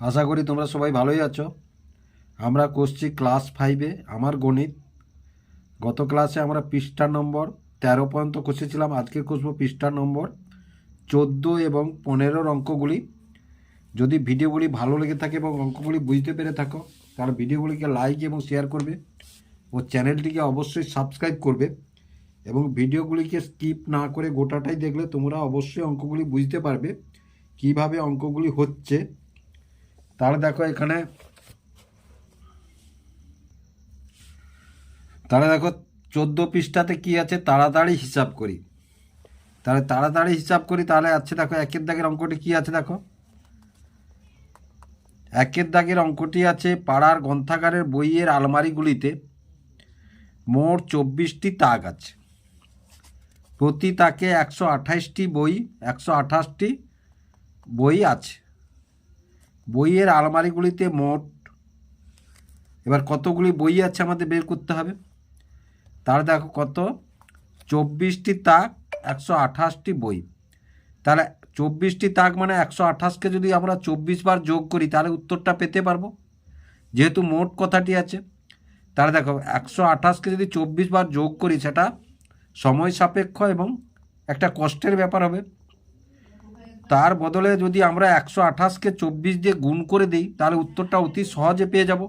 আশা করি তোমরা সবাই ভালোই আছো। আমরা করছি ক্লাস ফাইভে আমার গণিত। গত ক্লাসে আমরা পৃষ্ঠা নম্বর তেরো পর্যন্ত কষেছিলাম আজকে কষবো পৃষ্ঠা নম্বর চোদ্দ এবং পনেরোর অঙ্কগুলি। যদি ভিডিওগুলি ভালো লেগে থাকে এবং অঙ্কগুলি বুঝতে পেরে থাকো, তাহলে ভিডিওগুলিকে লাইক এবং শেয়ার করবে ও চ্যানেলটিকে অবশ্যই সাবস্ক্রাইব করবে এবং ভিডিওগুলিকে স্কিপ না করে গোটাটাই দেখলে তোমরা অবশ্যই অঙ্কগুলি বুঝতে পারবে, কীভাবে অঙ্কগুলি হচ্ছে। তাহলে দেখো এখানে, তাহলে দেখো চোদ্দ পৃষ্ঠাতে কি আছে? তাড়াতাড়ি হিসাব করি। তাহলে তাড়াতাড়ি হিসাব করি, তাহলে আছে দেখো একের দাগের অঙ্কটি কি আছে দেখো? একের দাগের অঙ্কটি আছে পাড়ার গ্রন্থাগারের বইয়ের আলমারিগুলিতে মোট চব্বিশটি তাক আছে। প্রতি তাকে একশো বই, একশো আঠাশটি বই আছে। বইয়ের আলমারিগুলিতে মোট এবার কতগুলি বই আছে আমাদের বের করতে হবে? তার দেখো কত? চব্বিশটি তাক, একশো আঠাশটি বই। তাহলে চব্বিশটি তাক মানে একশো আঠাশকে যদি আমরা চব্বিশ বার যোগ করি, তাহলে উত্তরটা পেতে পারব? যেহেতু মোট কথাটি আছে, তাহলে দেখো একশো আঠাশকে যদি চব্বিশ বার যোগ করি, সেটা সময় সাপেক্ষ এবং একটা কষ্টের ব্যাপার হবে। তার বদলে যদি আমরা একশো আঠাশকে চব্বিশ দিয়ে গুণ করে দিই, তাহলে উত্তরটা অতি সহজে পেয়ে যাব।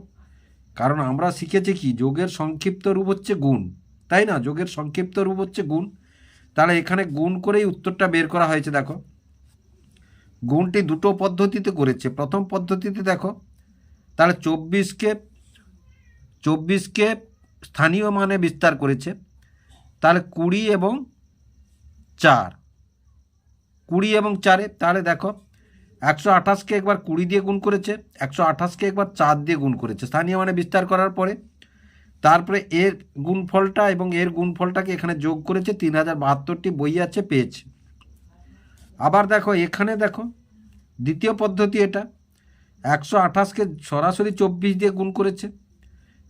কারণ আমরা শিখেছি কি, যোগের সংক্ষিপ্ত রূপ হচ্ছে গুণ। তাই না? যোগের সংক্ষিপ্ত রূপ হচ্ছে গুণ। তাহলে এখানে গুণ করেই উত্তরটা বের করা হয়েছে, দেখো। গুণটি দুটো পদ্ধতিতে করেছে। প্রথম পদ্ধতিতে দেখো, তাহলে চব্বিশকে চব্বিশকে স্থানীয় মানে বিস্তার করেছে। তাহলে কুড়ি এবং চার। কুড়ি এবং চারে তাহলে দেখো, একশো আঠাশকে একবার কুড়ি দিয়ে গুণ করেছে, একশো আঠাশকে একবার চার দিয়ে গুণ করেছে। স্থানীয় মানে বিস্তার করার পরে, তারপরে এর গুণফলটা এবং এর গুণফলটাকে এখানে যোগ করেছে, তিন হাজার বাহাত্তরটি বই আছে, পেয়েছে। আবার দেখো, এখানে দেখো, দ্বিতীয় পদ্ধতি এটা, একশো আঠাশকে সরাসরি চব্বিশ দিয়ে গুণ করেছে,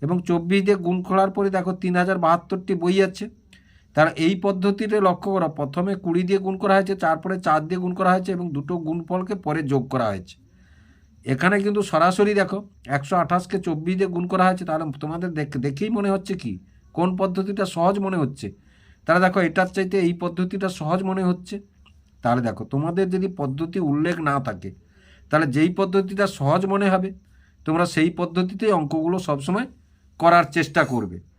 এবং চব্বিশ দিয়ে গুণ করার পরে দেখো, তিন হাজার বাহাত্তরটি বই আছে তারা এই পদ্ধতিতে লক্ষ্য করো, প্রথমে কুড়ি দিয়ে গুণ করা হয়েছে, তারপরে চার দিয়ে গুণ করা হয়েছে এবং দুটো গুণফলকে পরে যোগ করা হয়েছে। এখানে কিন্তু সরাসরি দেখো, একশো আঠাশকে চব্বিশ দিয়ে গুণ করা হয়েছে, তাহলে তোমাদের দেখ দেখেই মনে হচ্ছে কি? কোন পদ্ধতিটা সহজ মনে হচ্ছে? তাহলে দেখো, এটার চাইতে এই পদ্ধতিটা সহজ মনে হচ্ছে। তাহলে দেখো, তোমাদের যদি পদ্ধতি উল্লেখ না থাকে, তাহলে যেই পদ্ধতিটা সহজ মনে হবে, তোমরা সেই পদ্ধতিতেই অঙ্কগুলো সবসময় করার চেষ্টা করবে।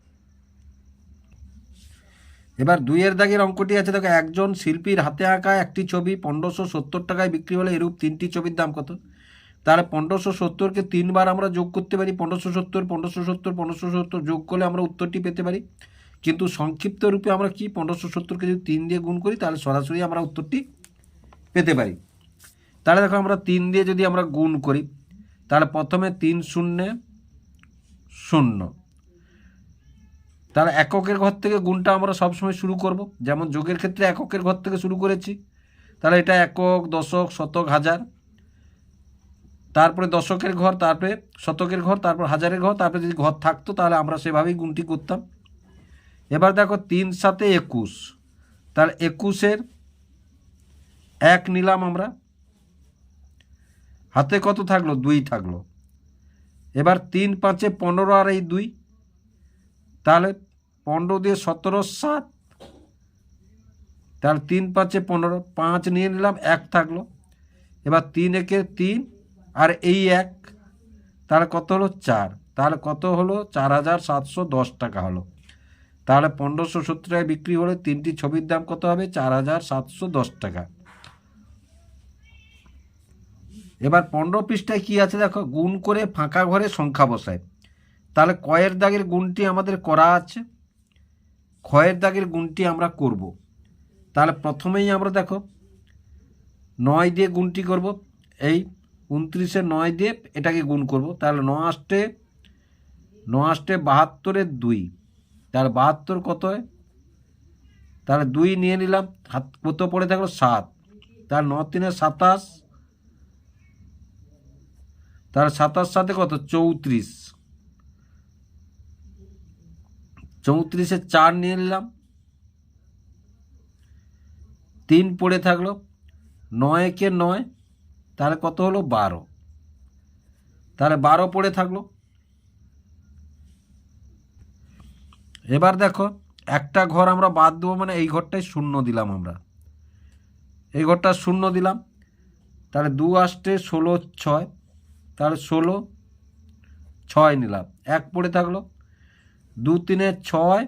এবার দুইয়ের দাগের অঙ্কটি আছে, দেখো, একজন শিল্পীর হাতে আঁকা একটি ছবি পনেরোশো সত্তর টাকায় বিক্রি হলে এরূপ তিনটি ছবির দাম কত? তাহলে পনেরোশো সত্তরকে তিনবার আমরা যোগ করতে পারি, পনেরোশো সত্তর পনেরোশো সত্তর পনেরোশো সত্তর যোগ করলে আমরা উত্তরটি পেতে পারি। কিন্তু সংক্ষিপ্ত রূপে আমরা কি পনেরোশো সত্তরকে যদি তিন দিয়ে গুণ করি, তাহলে সরাসরি আমরা উত্তরটি পেতে পারি। তাহলে দেখো, আমরা তিন দিয়ে যদি আমরা গুণ করি, তাহলে প্রথমে তিন শূন্য শূন্য। তাহলে এককের ঘর থেকে গুণটা আমরা সবসময় শুরু করব। যেমন যোগের ক্ষেত্রে এককের ঘর থেকে শুরু করেছি। তাহলে এটা একক, দশক, শতক, হাজার। তারপরে দশকের ঘর, তারপরে শতকের ঘর, তারপর হাজারের ঘর, তারপরে যদি ঘর থাকতো, তাহলে আমরা সেভাবেই গুণটি করতাম। এবার দেখো, তিন সাথে একুশ। তাহলে একুশের এক নিলাম আমরা। হাতে কত থাকল? দুই থাকল। এবার তিন, পাঁচে পনেরো আর এই দুই। তাহলে পনেরো দিয়ে সতেরো, সাত। তাহলে তিন পাঁচে পনেরো, পাঁচ নিয়ে নিলাম, এক থাকল। এবার তিন একে তিন আর এই এক, তাহলে কত হলো চার? তাহলে কত হলো? চার হাজার সাতশো দশ টাকা হলো। তাহলে পনেরোশো সত্তর টাকায় বিক্রি হলে তিনটি ছবির দাম কত হবে? চার হাজার সাতশো দশ টাকা। এবার পনেরো পৃষ্ঠায় কী আছে দেখো? গুণ করে ফাঁকা ঘরে সংখ্যা বসায়। তাহলে কয়ের দাগের গুণটি আমাদের করা আছে। ক্ষয়ের দাগের গুণটি আমরা করব। তাহলে প্রথমেই আমরা দেখো, নয় দিয়ে গুণটি করব। এই উনত্রিশে নয় দিয়ে এটাকে গুণ করব। তাহলে ন আষ্টে ন আষ্টে বাহাত্তরের দুই। তাহলে বাহাত্তর কত হয়? তাহলে দুই নিয়ে নিলাম, হাত কত পড়ে থাকল? সাত। তার ন তিনে সাতাশ, তাহলে সাতাশ সাথে কত? চৌত্রিশ। চৌত্রিশে চার নিয়ে নিলাম। তিন পড়ে থাকল। নয় কে নয়, তাহলে কত হলো? বারো। তাহলে বারো পড়ে থাকল। এবার দেখো, একটা ঘর আমরা বাদ দেবো মানে এই ঘরটাই শূন্য দিলাম আমরা। এই ঘরটা শূন্য দিলাম। তাহলে দু আষ্টে ষোলো ছয়, তাহলে ষোলো ছয় নিলাম। এক পড়ে থাকল। দু তিনে ছয়,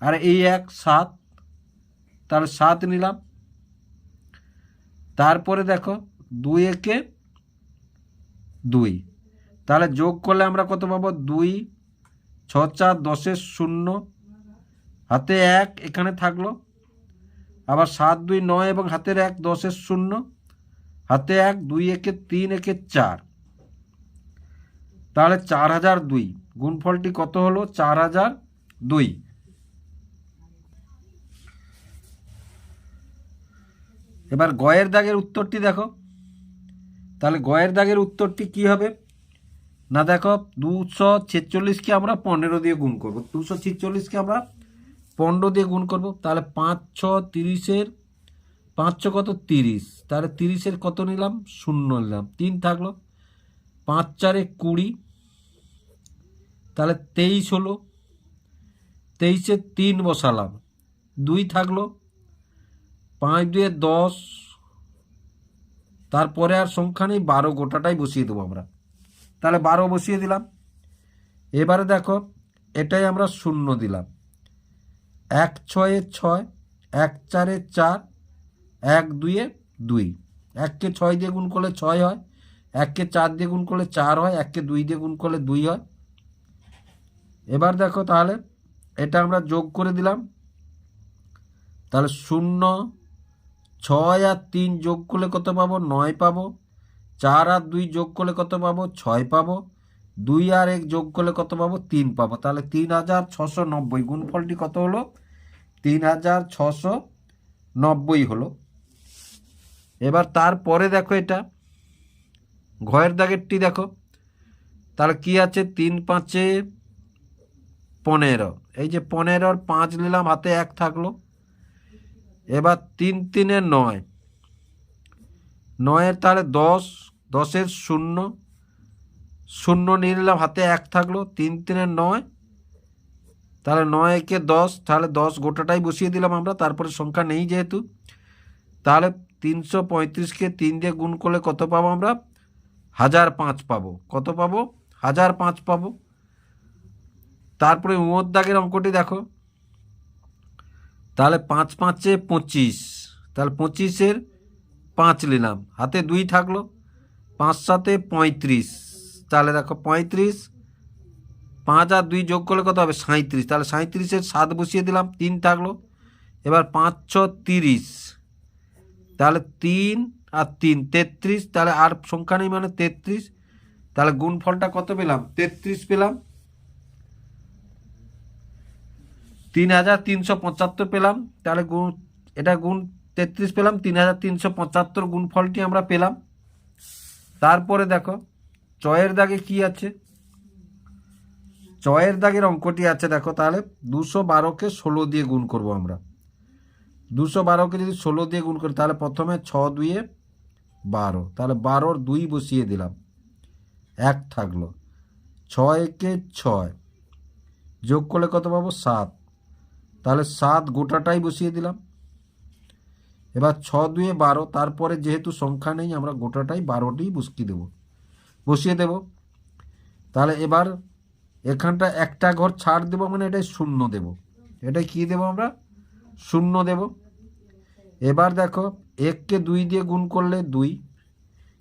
আর এই এক সাত তাহলে সাত নিলাম। তারপরে দেখো, দুই একে দুই। তাহলে যোগ করলে আমরা কত পাবো? দুই ছ চার, দশের শূন্য। হাতে এক, এখানে থাকল। আবার সাত, দুই, নয় এবং হাতের এক, দশের শূন্য। হাতে এক, দুই একে তিন, একে চার। তাহলে চার হাজার দুই। গুণফলটি কত হলো? চার হাজার দুই। এবার গয়ের দাগের উত্তরটি দেখো। তাহলে গয়ের দাগের উত্তরটি কি হবে? না দেখো, দুশো ছেচল্লিশকে আমরা পনেরো দিয়ে গুণ করব। দুশো ছেচল্লিশকে আমরা পনেরো দিয়ে গুণ করব। তাহলে পাঁচ ছ তিরিশের পাঁচ ছ কত? তিরিশ। তাহলে তিরিশের কত নিলাম? শূন্য নিলাম। তিন থাকল। পাঁচ চারে কুড়ি। তাহলে তেইশ হলো। তেইশে তিন বসালাম। দুই থাকল। পাঁচ দুয়ে দশ। তারপরে আর সংখ্যা নেই, বারো গোটাটাই বসিয়ে দেবো আমরা। তাহলে বারো বসিয়ে দিলাম। এবারে দেখো, এটাই আমরা শূন্য দিলাম। এক ছয়ে ছয়, এক চারে চার, এক দুইয়ে দুই। এককে ছয় দিয়ে গুণ করলে ছয় হয়, এককে চার দিয়ে গুণ করলে চার হয়, এককে দুই দিয়ে গুণ করলে দুই হয়। এবার দেখো তাহলে, এটা আমরা যোগ করে দিলাম। তাহলে শূন্য, ছয় আর তিন যোগ করলে কত পাবো? নয় পাবো। চার আর দুই যোগ করলে কত পাবো? ছয় পাবো। দুই আর এক যোগ করলে কত পাবো? তিন পাবো। তাহলে তিন হাজার ছশো নব্বই। গুণফলটি কত হলো? তিন হাজার ছশো নব্বই হলো। এবার তারপরে দেখো এটা। ঘয়ের দাগেরটি দেখো। তাহলে কি আছে? তিন পাঁচে পনেরো। এই যে পনেরোর পাঁচ নিলাম, হাতে এক থাকল। এবার তিন তিনে নয়। নয়ের তাহলে দশ, দশের শূন্য। শূন্য নিয়ে নিলাম, হাতে এক থাকল, তিন তিনে নয়। তাহলে নয় একে দশ, তাহলে দশ গোটাটাই বসিয়ে দিলাম আমরা, তারপরে সংখ্যা নেই যেহেতু। তাহলে তিনশো পঁয়ত্রিশকে তিন দিয়ে গুণ করলে কত পাবো আমরা? হাজার পাঁচ পাবো। কত পাবো? হাজার পাঁচ পাবো। তারপরে উমর দাগের অঙ্কটি দেখো। তাহলে পাঁচ পাঁচে পঁচিশ। তাহলে পঁচিশের পাঁচ নিলাম। হাতে দুই থাকল। পাঁচ সাতে পঁয়ত্রিশ। তাহলে দেখো পঁয়ত্রিশ, পাঁচ আর দুই যোগ করলে কত হবে? সাঁত্রিশ তাহলে সাঁত্রিশের সাত বসিয়ে দিলাম, তিন থাকল। এবার পাঁচ, ছ, তিরিশ। তাহলে তিন আর তিন, তেত্রিশ। তাহলে আর সংখ্যা নেই মানে তেত্রিশ। তাহলে গুণফলটা কত পেলাম? তেত্রিশ পেলাম। তিন হাজার তিনশো পঁচাত্তর পেলাম। তাহলে গুণ, এটা গুণ তেত্রিশ পেলাম, তিন হাজার তিনশো পঁচাত্তর গুণ ফলটি আমরা পেলাম। তারপরে দেখো, চয়ের দাগে কি আছে? চয়ের দাগের অঙ্কটি আছে, দেখো, তাহলে দুশো বারোকে ষোলো দিয়ে গুণ করব আমরা। দুশো বারোকে যদি ষোলো দিয়ে গুণ করি, তাহলে প্রথমে ছ দুইয়ে বারো। তাহলে বারোর দুই বসিয়ে দিলাম। এক থাকল। ছয়কে ছয়। যোগ করলে কত পাবো? সাত। তাহলে সাত গোটাটাই বসিয়ে দিলাম। এবার ছ, দুয়ে বারো, তারপরে যেহেতু সংখ্যা নেই, আমরা গোটাটাই বারোটি বসিয়ে দেব। বসিয়ে দেব। তাহলে এবার এখানটা একটা ঘর ছাড় দেবো মানে এটাই শূন্য দেব। এটাই কি দেব আমরা? শূন্য দেব। এবার দেখো, এককে দুই দিয়ে গুণ করলে দুই,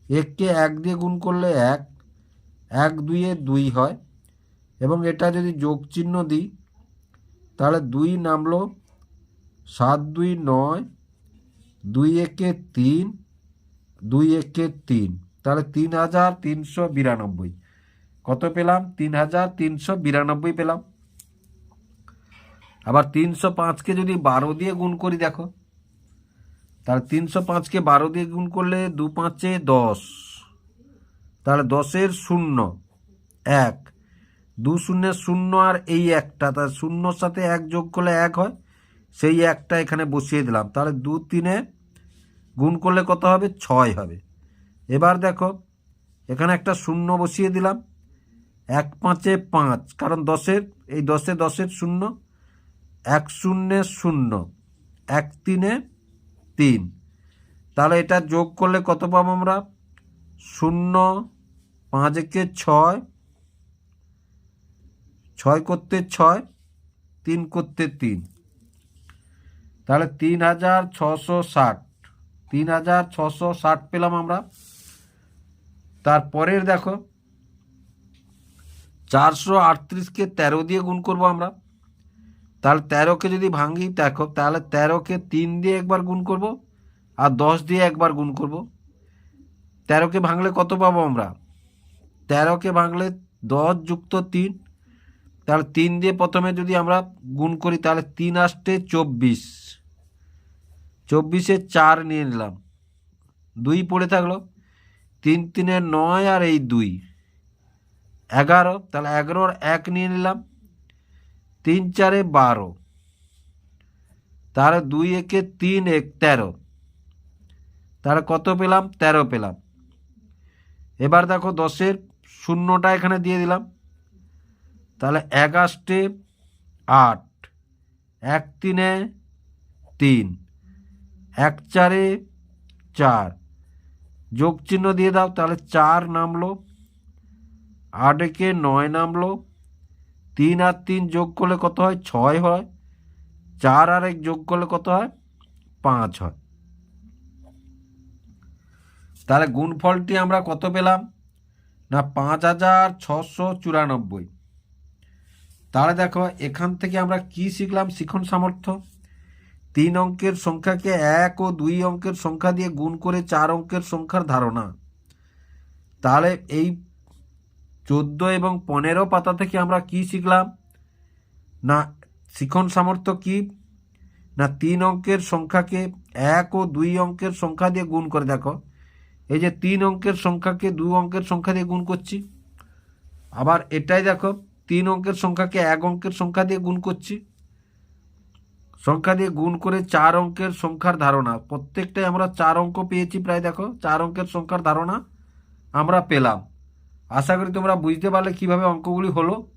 এককে এক দিয়ে গুণ করলে এক এক দুইয়ে দুই হয়। এবং এটা যদি যোগ চিহ্ন দিই তাহলে দুই নামলো সাত দুই নয়, দুই একে তিন, দুই একে তিন। তাহলে তিন হাজার তিনশো বিরানব্বই। কত পেলাম? তিন হাজার তিনশো বিরানব্বই পেলাম। আবার তিনশো পাঁচকে যদি বারো দিয়ে গুণ করি দেখো। তাহলে তিনশো পাঁচকে বারো দিয়ে গুণ করলে দু পাঁচে দশ। তাহলে দশের শূন্য, এক। দু শূন্যের শূন্য আর এই একটা তার শূন্যর সাথে এক যোগ করলে এক হয়, সেই একটা এখানে বসিয়ে দিলাম। তাহলে দু তিনে গুণ করলে কত হবে? ছয় হবে। এবার দেখো, এখানে একটা শূন্য বসিয়ে দিলাম। এক পাঁচে পাঁচ, কারণ দশের, এই দশে দশের শূন্য, এক শূন্যে শূন্য, এক তিনে তিন। তাহলে এটা যোগ করলে কত পাবো আমরা? শূন্য পাঁচ একে ছয় ছয় করতে ছয়, তিন করতে তিন। তাহলে তিন হাজার ছশো ষাট, তিন হাজার ছশো ষাট পেলাম আমরা। তারপরের দেখো, চারশো আটত্রিশকে তেরো দিয়ে গুণ করব আমরা। তাহলে তেরোকে যদি ভাঙি, দেখো, তাহলে তেরোকে তিন দিয়ে একবার গুণ করব আর দশ দিয়ে একবার গুণ করব। তেরোকে ভাঙলে কত পাবো আমরা? তেরোকে ভাঙলে দশ যুক্ত তিন তাহলে তিন দিয়ে প্রথমে যদি আমরা গুণ করি, তাহলে তিন আসতে চব্বিশ। চব্বিশে চার নিয়ে নিলাম। দুই পড়ে থাকল। তিন তিনে নয় আর এই দুই। এগারো, তাহলে এগারোর এক নিয়ে নিলাম। তিন চারে বারো। তাহলে দুই একে তিন এক তেরো। তাহলে কত পেলাম? তেরো পেলাম। এবার দেখো দশের শূন্যটা এখানে দিয়ে দিলাম। তাহলে এক আষ্টে আট, এক তিনে তিন, এক চারে চার। যোগ চিহ্ন দিয়ে দাও, তাহলে চার নামলো আট একে নয় নামলো, তিন আর তিন যোগ করলে কত হয়? ছয় হয়। চার আর এক যোগ করলে কত হয়? পাঁচ হয়। তাহলে গুণফলটি আমরা কত পেলাম? না, পাঁচ হাজার ছশো চুরানব্বই। তাহলে দেখো, এখান থেকে আমরা কি শিখলাম? শিখন সামর্থ্য। তিন অঙ্কের সংখ্যাকে এক ও দুই অঙ্কের সংখ্যা দিয়ে গুণ করে চার অঙ্কের সংখ্যার ধারণা। তাহলে এই চোদ্দ এবং পনেরো পাতা থেকে আমরা কি শিখলাম? না, শিখন সামর্থ্য কি? না, তিন অঙ্কের সংখ্যাকে এক ও দুই অঙ্কের সংখ্যা দিয়ে গুণ করে দেখো। এই যে তিন অঙ্কের সংখ্যাকে দু অঙ্কের সংখ্যা দিয়ে গুণ করছি। আবার এটাই দেখো তিন অঙ্কের সংখ্যাকে এক অঙ্কের সংখ্যা দিয়ে গুণ করছি। সংখ্যা দিয়ে গুণ করে চার অঙ্কের সংখ্যার ধারণা। প্রত্যেকটাই আমরা চার অঙ্ক পেয়েছি প্রায়, দেখো, চার অঙ্কের সংখ্যার ধারণা আমরা পেলাম। আশা করি তোমরা বুঝতে পারলে কীভাবে অঙ্কগুলি হলো।